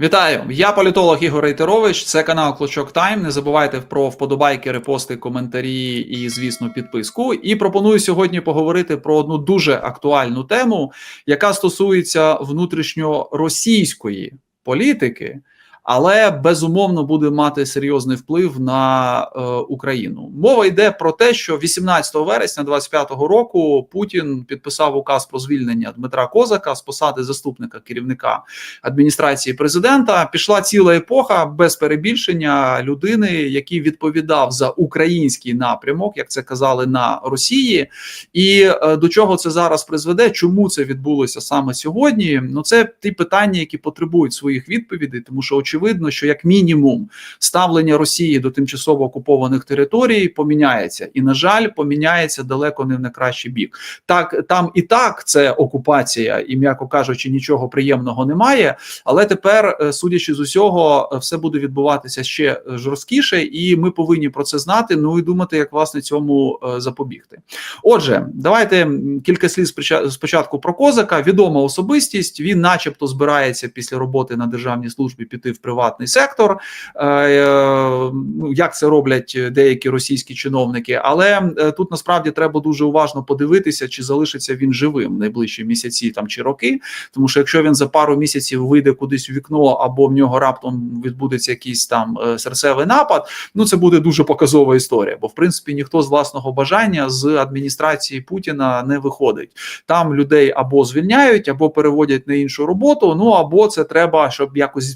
Вітаю, я політолог Ігор Рейтерович. Це канал Клочок Тайм. Не забувайте про вподобайки, репости, коментарі і, звісно, підписку. І пропоную сьогодні поговорити про одну дуже актуальну тему, яка стосується внутрішньоросійської політики, але безумовно буде мати серйозний вплив на е, Україну. Мова йде про те, що 18 вересня 25-го року Путін підписав указ про звільнення Дмитра Козака з посади заступника керівника адміністрації президента. Пішла ціла епоха без перебільшення людини, який відповідав за український напрямок, як це казали на Росії. І е, до чого це зараз призведе? Чому це відбулося саме сьогодні? Ну це ті питання, які потребують своїх відповідей, тому що очевидно, що як мінімум ставлення Росії до тимчасово окупованих територій поміняється, і на жаль, поміняється далеко не в найкращий бік. Так там і так це окупація, і м'яко кажучи, нічого приємного немає. Але тепер, е, судячи з усього, все буде відбуватися ще жорсткіше, і ми повинні про це знати. Ну і думати, як власне цьому е, запобігти. Отже, давайте кілька слів спочатку про козака. Відома особистість. Він, начебто, збирається після роботи на державній службі піти в приватний сектор. Ну як це роблять деякі російські чиновники, але тут насправді треба дуже уважно подивитися, чи залишиться він живим найближчі місяці там чи роки. Тому що якщо він за пару місяців вийде кудись у вікно, або в нього раптом відбудеться якийсь там серцевий напад, ну це буде дуже показова історія. Бо в принципі ніхто з власного бажання з адміністрації Путіна не виходить. Там людей або звільняють, або переводять на іншу роботу. Ну або це треба, щоб якось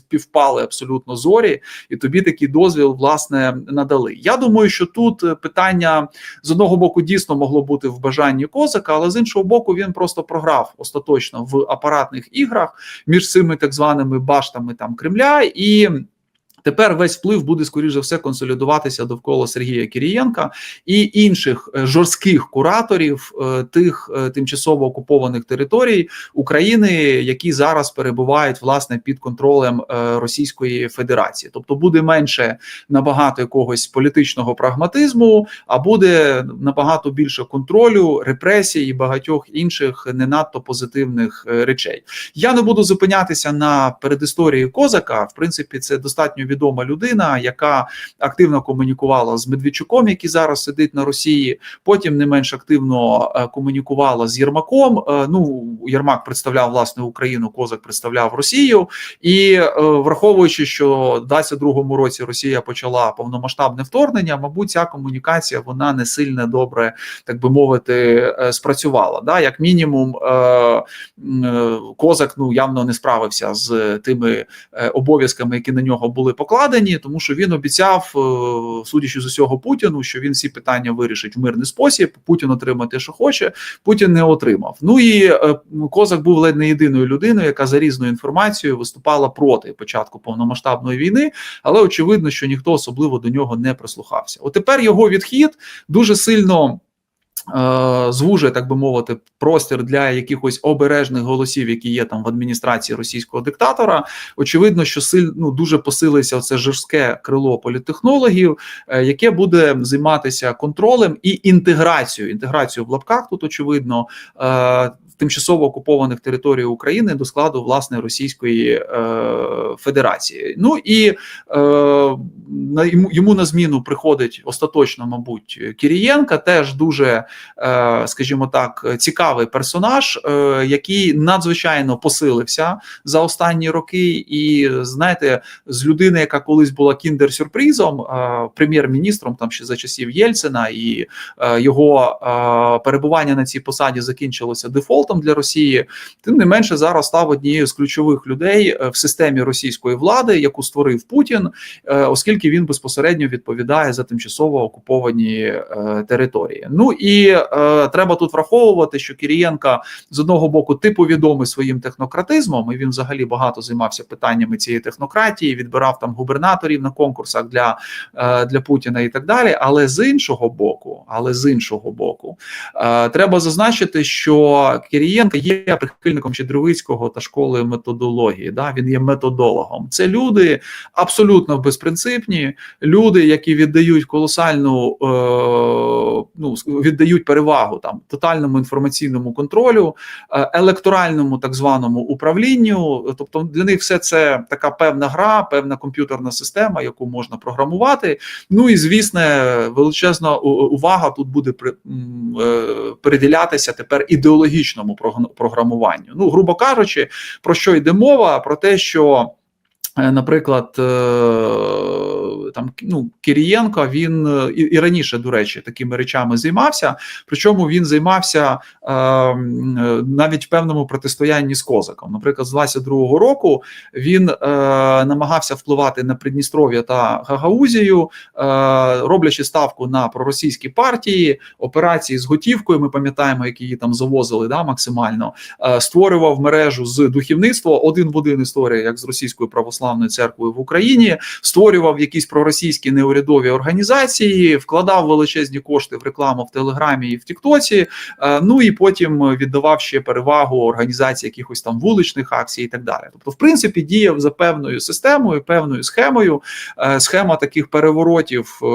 співпали абсолютно зорі, і тобі такий дозвіл власне надали. Я думаю, що тут питання з одного боку дійсно могло бути в бажанні козака, але з іншого боку, він просто програв остаточно в апаратних іграх між цими так званими баштами там Кремля і. Тепер весь вплив буде скоріш за все консолідуватися довкола Сергія Кірієнка і інших жорстких кураторів тих тимчасово окупованих територій України, які зараз перебувають власне під контролем Російської Федерації. Тобто буде менше набагато якогось політичного прагматизму, а буде набагато більше контролю, репресій і багатьох інших не надто позитивних речей. Я не буду зупинятися на передісторії козака. В принципі, це достатньо відома людина, яка активно комунікувала з Медведчуком, який зараз сидить на Росії. Потім не менш активно комунікувала з Єрмаком. Ну Єрмак представляв власне Україну, Козак представляв Росію, і враховуючи, що в 22-му році Росія почала повномасштабне вторгнення, мабуть, ця комунікація вона не сильно добре, так би мовити, спрацювала. Да, як мінімум, козак ну явно не справився з тими обов'язками, які на нього були покладені, тому що він обіцяв, судячи з усього Путіну, що він всі питання вирішить в мирний спосіб. Путін отримає те, що хоче. Путін не отримав. Ну і козак був ледь не єдиною людиною, яка за різною інформацією виступала проти початку повномасштабної війни, але очевидно, що ніхто особливо до нього не прислухався. От тепер його відхід дуже сильно. Звужує, так би мовити, простір для якихось обережних голосів, які є там в адміністрації російського диктатора. Очевидно, що сильно ну, дуже посилиться це жорстке крило політтехнологів, яке буде займатися контролем і інтеграцією. Інтеграцією в лапках тут очевидно тимчасово окупованих територій України до складу власне Російської е, Федерації. Ну і е, на йому, йому на зміну приходить остаточно, мабуть, Кірієнка, теж дуже, е, скажімо так, цікавий персонаж, е, який надзвичайно посилився за останні роки. І знаєте, з людини, яка колись була кіндер-сюрпризом, е, прем'єр-міністром там ще за часів Єльцина, і е, його е, перебування на цій посаді закінчилося дефолтом для Росії, тим не менше зараз став однією з ключових людей в системі російської влади, яку створив Путін, оскільки він безпосередньо відповідає за тимчасово окуповані території. Ну і е, треба тут враховувати, що Кірієнка з одного боку типу відомий своїм технократизмом, і він взагалі багато займався питаннями цієї технократії, відбирав там губернаторів на конкурсах для, е, для Путіна і так далі. Але з іншого боку, але з іншого боку, е, треба зазначити, що Кирієнко є прихильником Щедровицького та школи методології. Да, він є методологом. Це люди абсолютно безпринципні, люди, які віддають колосальну е, ну віддають перевагу там тотальному інформаційному контролю, е, електоральному так званому управлінню. Тобто для них все це така певна гра, певна комп'ютерна система, яку можна програмувати. Ну і звісне, величезна увага тут буде при, е, приділятися тепер ідеологічному програмуванню. Ну, грубо кажучи, про що йде мова? Про те, що. Е, наприклад, е, там ну Кирієнко, він е, і, і раніше, до речі, такими речами займався. Причому він займався е, навіть в певному протистоянні з козаком. Наприклад, з 22-го року він е, намагався впливати на Придністров'я та Гагаузію, е, роблячи ставку на проросійські партії, операції з готівкою. Ми пам'ятаємо, які її там завозили да, максимально. Е, створював мережу з духівництва один в один історія, як з російською православною православною церквою в Україні, створював якісь проросійські неурядові організації, вкладав величезні кошти в рекламу в Телеграмі і в Тіктоці. Е, ну і потім віддавав ще перевагу організації якихось там вуличних акцій і так далі. Тобто, в принципі, діяв за певною системою, певною схемою. Е, схема таких переворотів е,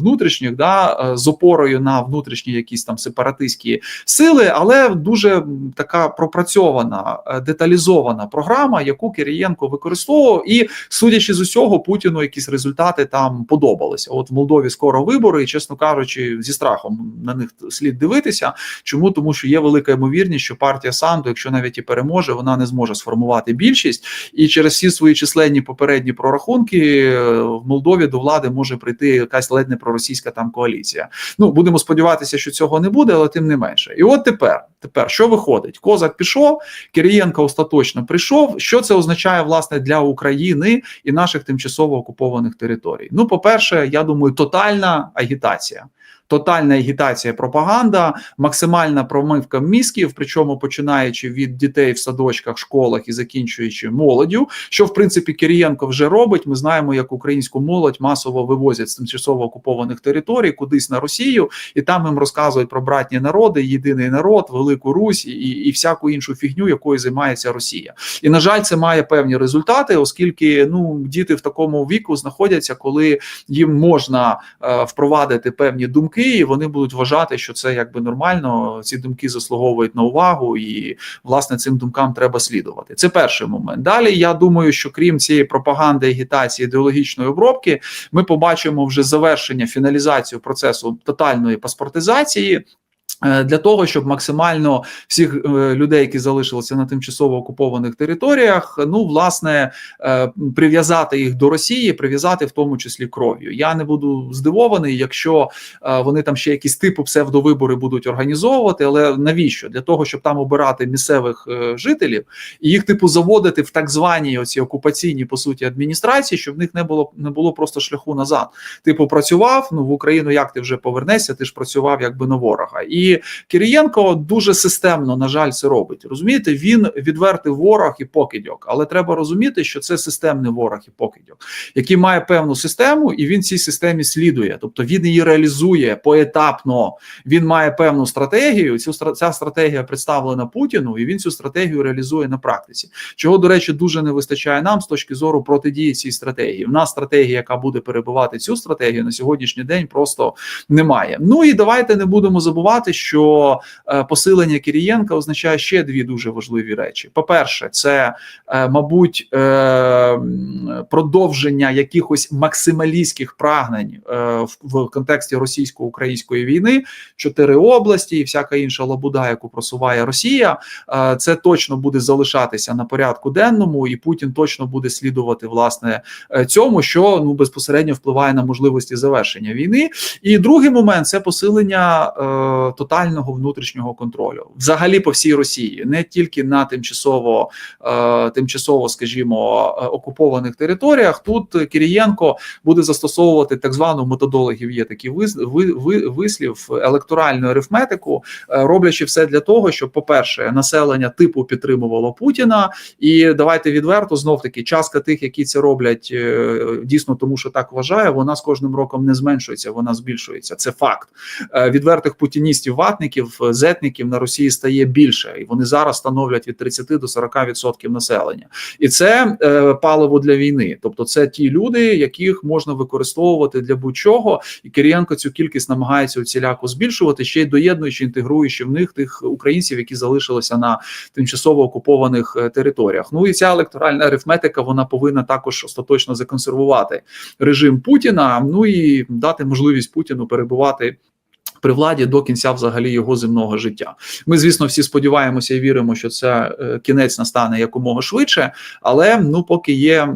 внутрішніх, да, з опорою на внутрішні якісь там сепаратистські сили, але дуже така пропрацьована деталізована програма, яку Кирієнко використовував і судячи з усього, Путіну якісь результати там подобалися. От в Молдові скоро вибори, і чесно кажучи, зі страхом на них слід дивитися. Чому тому, що є велика ймовірність, що партія Санду, якщо навіть і переможе, вона не зможе сформувати більшість, і через всі свої численні попередні прорахунки е, в Молдові до влади може прийти якась ледь не проросійська там коаліція. Ну будемо сподіватися, що цього не буде, але тим не менше. І от тепер, тепер що виходить? Козак пішов, Кирієнко остаточно прийшов. Що це означає власне для України? І наших тимчасово окупованих територій. Ну, по перше, я думаю, тотальна агітація тотальна агітація, пропаганда, максимальна промивка мізків, причому починаючи від дітей в садочках, школах і закінчуючи молоддю, що в принципі Кирієнко вже робить. Ми знаємо, як українську молодь масово вивозять з тимчасово окупованих територій, кудись на Росію, і там їм розказують про братні народи, єдиний народ, велику Русь і, і всяку іншу фігню, якою займається Росія. І на жаль, це має певні результати, оскільки ну діти в такому віку знаходяться, коли їм можна е, впровадити певні думки і вони будуть вважати, що це якби нормально. Ці думки заслуговують на увагу, і власне цим думкам треба слідувати. Це перший момент. Далі я думаю, що крім цієї пропаганди, агітації, ідеологічної обробки, ми побачимо вже завершення фіналізацію процесу тотальної паспортизації. Е, для того щоб максимально всіх е, людей, які залишилися на тимчасово окупованих територіях, ну власне е, прив'язати їх до Росії, прив'язати в тому числі кров'ю. Я не буду здивований, якщо вони там ще якісь типу псевдовибори будуть організовувати. Але навіщо для того, щоб там обирати місцевих жителів і їх типу заводити в так звані оці окупаційні по суті адміністрації, щоб в них не було не було просто шляху назад. Типу працював ну в Україну. Як ти вже повернешся? Ти ж працював якби на ворога і. Кирієнко дуже системно, на жаль, це робить. Розумієте, він відвертий ворог і покидьок, але треба розуміти, що це системний ворог і покидьок, який має певну систему, і він цій системі слідує. Тобто він її реалізує поетапно. Він має певну стратегію. Цю ця стратегія представлена Путіну, і він цю стратегію реалізує на практиці. Чого, до речі, дуже не вистачає нам з точки зору протидії цій стратегії. В нас стратегія, яка буде перебувати цю стратегію на сьогоднішній день, просто немає. Ну і давайте не будемо забувати що е, посилення Кирієнка означає ще дві дуже важливі речі. По-перше, це, е, мабуть, е, продовження якихось максималістських прагнень в контексті російсько-української війни, чотири області і всяка інша лабуда, яку просуває Росія. Це точно буде залишатися на порядку денному, і Путін точно буде слідувати власне цьому, що ну безпосередньо впливає на можливості завершення війни. І другий момент це посилення е, тотального внутрішнього контролю, взагалі по всій Росії, не тільки на тимчасово, е, тимчасово, скажімо, е, окупованих територіях. Тут Кірієнко буде застосовувати так звану методологів. Є такі вис, ви, ви, вислів електоральну арифметику, е, роблячи все для того, щоб, по-перше, населення типу підтримувало Путіна, і давайте відверто знов таки частка тих, які це роблять дійсно, тому що так вважає, вона з кожним роком не зменшується, вона збільшується. Це факт. Відвертих путіністів, ватників, зетників на Росії стає більше, і вони зараз становлять від 30 до 40% населення, і це е, паливо для війни. Тобто, це ті люди, яких можна використовувати для будь-чого, і Кирієнко цю кількість намагається усіляко збільшувати, ще й доєднуючи, інтегруючи в них тих українців, які залишилися на тимчасово окупованих е, територіях. Ну і ця електоральна арифметика вона повинна також остаточно законсервувати режим Путіна. Ну і дати можливість Путіну перебувати. При владі до кінця взагалі його земного життя. Ми, звісно, всі сподіваємося і віримо, що це е, кінець настане якомога швидше, але ну поки є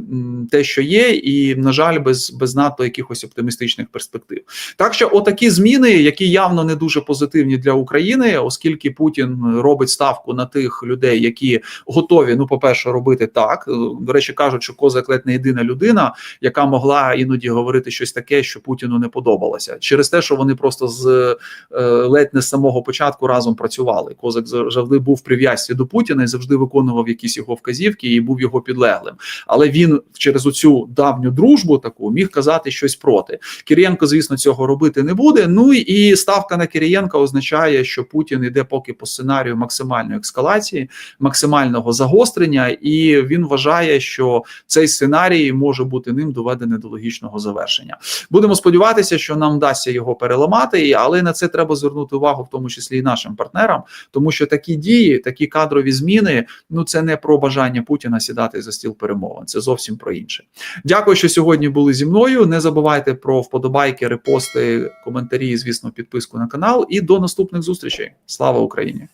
те, що є, і на жаль, без без надто якихось оптимістичних перспектив. Так що, отакі зміни, які явно не дуже позитивні для України, оскільки Путін робить ставку на тих людей, які готові, ну, по перше, робити так. До речі, кажуть, що Козак ледь не єдина людина, яка могла іноді говорити щось таке, що Путіну не подобалося, через те, що вони просто з ледь не з самого початку разом працювали. Козак завжди був прив'язці до Путіна і завжди виконував якісь його вказівки і був його підлеглим. Але він через оцю давню дружбу таку міг казати щось проти. Кирієнко, звісно, цього робити не буде. Ну і ставка на Кирієнка означає, що Путін іде поки по сценарію максимальної ескалації, максимального загострення, і він вважає, що цей сценарій може бути ним доведений до логічного завершення. Будемо сподіватися, що нам вдасться його переламати, але на це треба звернути увагу, в тому числі і нашим партнерам, тому що такі дії, такі кадрові зміни, ну це не про бажання Путіна сідати за стіл перемовин. Це зовсім про інше. Дякую, що сьогодні були зі мною. Не забувайте про вподобайки, репости, коментарі, звісно, підписку на канал. І до наступних зустрічей. Слава Україні!